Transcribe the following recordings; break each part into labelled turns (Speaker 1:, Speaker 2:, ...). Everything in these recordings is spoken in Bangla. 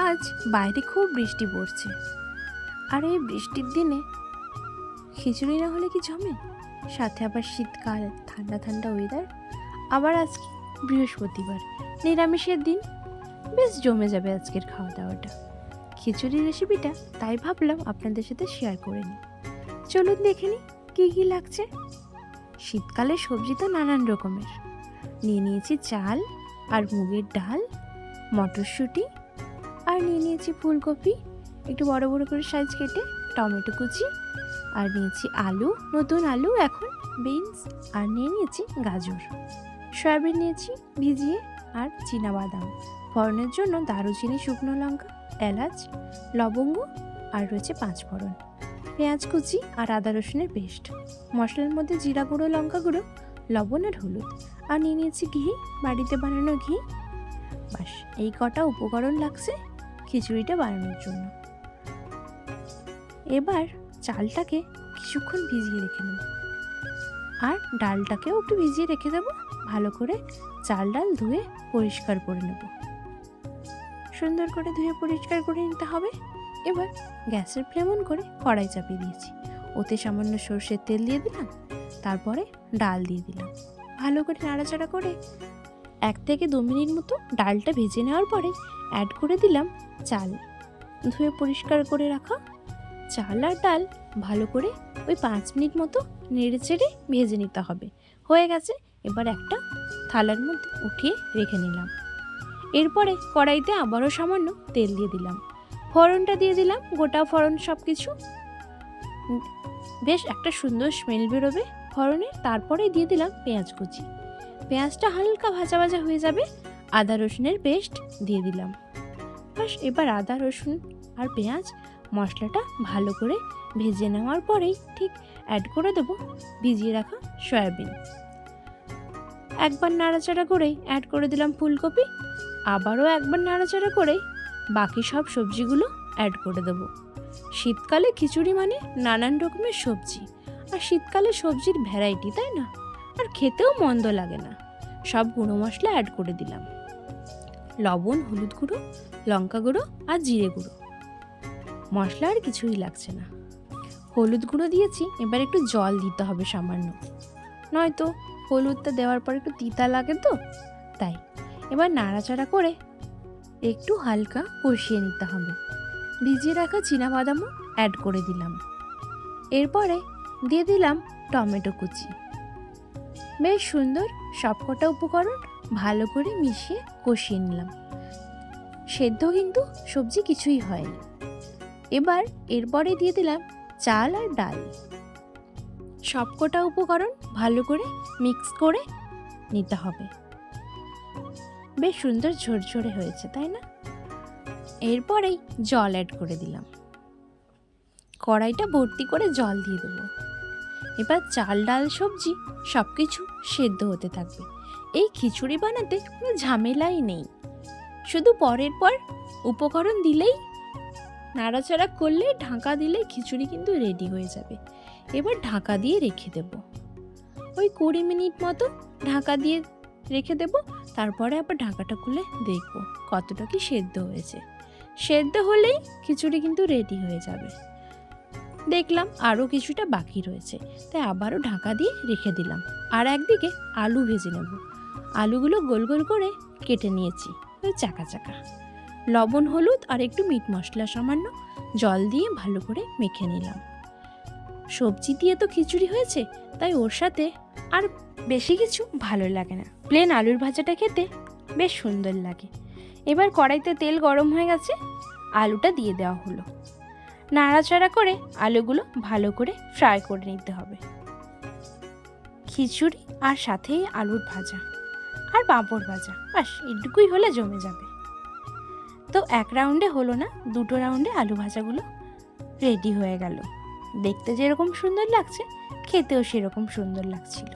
Speaker 1: আজ বাইরে খুব বৃষ্টি পড়ছে। আর এই বৃষ্টির দিনে খিচুড়ি না হলে কি জমে? সাথে আবার শীতকাল, ঠান্ডা ঠান্ডা ওয়েদার আবার আজকে বৃহস্পতিবার। নিরামিষের দিন, বেশ জমে যাবে আজকের খাওয়া দাওয়াটা খিচুড়ির রেসিপিটা তাই ভাবলাম আপনাদের সাথে শেয়ার করে নিই। চলুন দেখে নিই কী কী লাগছে। শীতকালে সবজি তো নানান রকমের। নিয়ে নিয়েছি চাল আর মুগের ডাল, মটরশুঁটি আর নিয়ে নিয়েছি ফুলকপি, একটু বড় বড় করে সাইজ কেটে টমেটো কুচি, আর নিয়েছি আলু, নতুন আলু এখন বিনস আর নিয়ে নিয়েছি গাজর। সয়াবিন নিয়েছি ভিজিয়ে, আর বাদাম ফোড়নের জন্য দারুচিনি, শুকনো লঙ্কা, এলাচ, লবঙ্গ, আর রয়েছে পাঁচ ফোড়ন। পেঁয়াজ কুচি আর আদা রসুনের পেস্ট। মশলার মধ্যে জিরা গুঁড়ো, লঙ্কা গুঁড়ো, লবণ আর হলুদ। আর নিয়ে নিয়েছি ঘি, বাড়িতে বানানো ঘি। বাস, এই কটা উপকরণ লাগছে। খিচুড়িটা বানানোর জন্য। এবার চালটাকে কিছুক্ষণ ভিজিয়ে রেখে নেব। আর ডালটাকেও একটু ভিজিয়ে রেখে দেবো। ভালো করে চাল ডাল ধুয়ে পরিষ্কার করে নেব। সুন্দর করে ধুয়ে পরিষ্কার করে নিতে হবে। এবার গ্যাসের ফ্লেম অন করে কড়াই চাপিয়ে দিয়েছি। ওতে সামান্য সর্ষের তেল দিয়ে দিলাম। তারপরে ডাল দিয়ে দিলাম। ভালো করে নাড়াচাড়া করে এক থেকে দু মিনিট মতো ডালটা ভেজে নেওয়ার পরে অ্যাড করে দিলাম চাল। ধুয়ে পরিষ্কার করে রাখা চাল আর ডাল ভালো করে ওই পাঁচ মিনিট মতো নেড়ে চেড়ে ভেজে নিতে হবে। হয়ে গেছে, এবার একটা থালার মধ্যে উঠিয়ে রেখে নিলাম। এরপরে কড়াইতে আবারও সামান্য তেল দিয়ে দিলাম। ফোড়নটা দিয়ে দিলাম, গোটা ফোড়ন সব কিছু বেশ একটা সুন্দর স্মেল বেরোবে ফোড়নে। তারপরে দিয়ে দিলাম পেঁয়াজ কুচি। পেঁয়াজটা হালকা ভাজা ভাজা হয়ে যাবে, আদা রসুনের পেস্ট দিয়ে দিলাম। বাস, এবার আদা, রসুন আর পেঁয়াজ মশলাটা ভালো করে ভেজে নেওয়ার পরেই ঠিক অ্যাড করে দেবো ভিজিয়ে রাখা সয়াবিন। একবার নাড়াচাড়া করেই অ্যাড করে দিলাম ফুলকপি, আবারও একবার নাড়াচাড়া করেই বাকি সব সবজিগুলো অ্যাড করে দেবো। শীতকালে খিচুড়ি মানে নানান রকমের সবজি, আর শীতকালে সবজির ভ্যারাইটি তাই না? আর খেতেও মন্দ লাগে না। সব গুঁড়ো মশলা অ্যাড করে দিলাম। লবণ, হলুদ গুঁড়ো, লঙ্কা গুঁড়ো আর জিরে গুঁড়ো। মশলা আর কিছুই লাগছে না। হলুদ গুঁড়ো দিয়েছি, এবার একটু জল দিতে হবে সামান্য। নয়তো হলুদটা দেওয়ার পর একটু তিতা লাগে তো, তাই। এবার নাড়াচাড়া করে একটু হালকা কষিয়ে নিতে হবে। ভিজিয়ে রাখা বাদামও অ্যাড করে দিলাম। এরপরে দিয়ে দিলাম টমেটো কুচি। বেশ সুন্দর সবকটা উপকরণ ভালো করে মিশিয়ে কষিয়ে নিলাম। সেদ্ধ কিন্তু সবজি কিছুই হয়নি। এবার এরপরে দিয়ে দিলাম চাল আর ডাল। সবকটা উপকরণ ভালো করে মিক্স করে নিতে হবে। বেশ সুন্দর ঝরঝরে হয়েছে, তাই না? এরপরেই জল অ্যাড করে দিলাম। কড়াইটা ভর্তি করে জল দিয়ে দেবো। এবার চাল, ডাল, সবজি সব কিছু সেদ্ধ হতে থাকবে। এই খিচুড়ি বানাতে কোনো ঝামেলাই নেই। শুধু পরের পর উপকরণ দিলেই, নাড়াচাড়া করলে, ঢাকা দিলে খিচুড়ি কিন্তু রেডি হয়ে যাবে। এবার ঢাকা দিয়ে রেখে দেব। ওই কুড়ি মিনিট মতো ঢাকা দিয়ে রেখে দেব। তারপরে আবার ঢাকাটা খুলে দেখব কতটা কি সেদ্ধ হয়েছে। সেদ্ধ হলেই খিচুড়ি কিন্তু রেডি হয়ে যাবে। দেখলাম আরও কিছুটা বাকি রয়েছে। তাই আবারও ঢাকা দিয়ে রেখে দিলাম। আর একদিকে আলু ভেজে নেব। আলুগুলো গোল গোল করে কেটে নিয়েছি। ওই চাকা চাকা। লবণ, হলুদ আর একটু মিট মশলা সামান্য জল দিয়ে ভালো করে মেখে নিলাম। সবজি দিয়ে তো খিচুড়ি হয়েছে, তাই ওর সাথে আর বেশি কিছু ভালো লাগে না। প্লেন আলুর ভাজাটা খেতে বেশ সুন্দর লাগে। এবার কড়াইতে তেল গরম হয়ে গেছে। আলুটা দিয়ে দেওয়া হলো। নাড়াচাড়া করে আলুগুলো ভালো করে ফ্রাই করে নিতে হবে। খিচুড়ি আর সাথেই আলুর ভাজা আর পাঁপড় ভাজা, বাস এটুকুই হলে জমে যাবে। তো এক রাউন্ডে হলো না, দুটো রাউন্ডে আলু ভাজাগুলো রেডি হয়ে গেল। দেখতে যেরকম সুন্দর লাগছে, খেতেও সেরকম সুন্দর লাগছিল।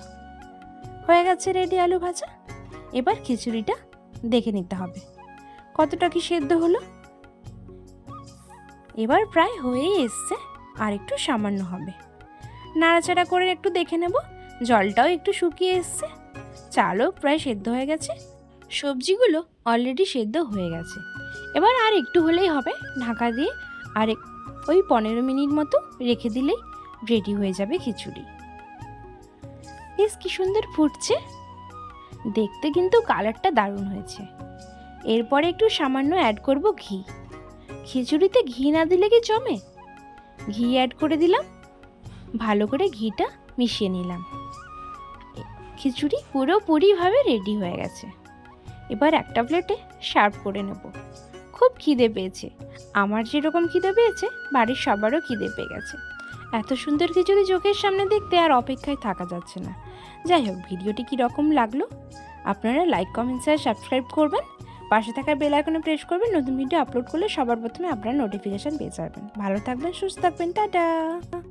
Speaker 1: হয়ে গেছে রেডি আলু ভাজা। এবার খিচুড়িটা দেখে নিতে হবে। কতটা কি সেদ্ধ হলো? এবার প্রায় হয়েই এসছে, আর একটু সামান্য হবে। নাড়াচাড়া করে একটু দেখে নেব, জলটাও একটু শুকিয়ে এসছে। চালও প্রায় সেদ্ধ হয়ে গেছে। সবজিগুলো অলরেডি সেদ্ধ হয়ে গেছে। এবার আর একটু হলেই হবে, ঢাকা দিয়ে আর ওই পনেরো মিনিট মতো রেখে দিলেই রেডি হয়ে যাবে খিচুড়ি। বেশ কি সুন্দর ফুটছে। দেখতে কিন্তু কালারটা দারুণ হয়েছে। এরপরে একটু সামান্য অ্যাড করব ঘি। খিচুড়িতে ঘি না দিলে কি জমে? ঘি অ্যাড করে দিলাম। ভালো করে ঘিটা মিশিয়ে নিলাম। খিচুড়ি পুরোপুরিভাবে রেডি হয়ে গেছে। এবার একটা প্লেটে সার্ভ করে নেব। খুব খিদে পেয়েছে। আমার যেরকম খিদে পেয়েছে, বাড়ির সবারও খিদে পেয়ে গেছে। এত সুন্দর খিচুড়ি চোখের সামনে দেখতে আর অপেক্ষায় থাকা যাচ্ছে না। যাই হোক, ভিডিওটি কীরকম লাগল? আপনারা লাইক কমেন্ট শেয়ার সাবস্ক্রাইব করবেন। পাশে থাকা বেল আইকনে প্রেস করবেন, নতুন ভিডিও আপলোড করলে সবার প্রথমে আপনারা নোটিফিকেশান পেয়ে যাবেন। ভালো থাকবেন, সুস্থ থাকবেন, টাটা!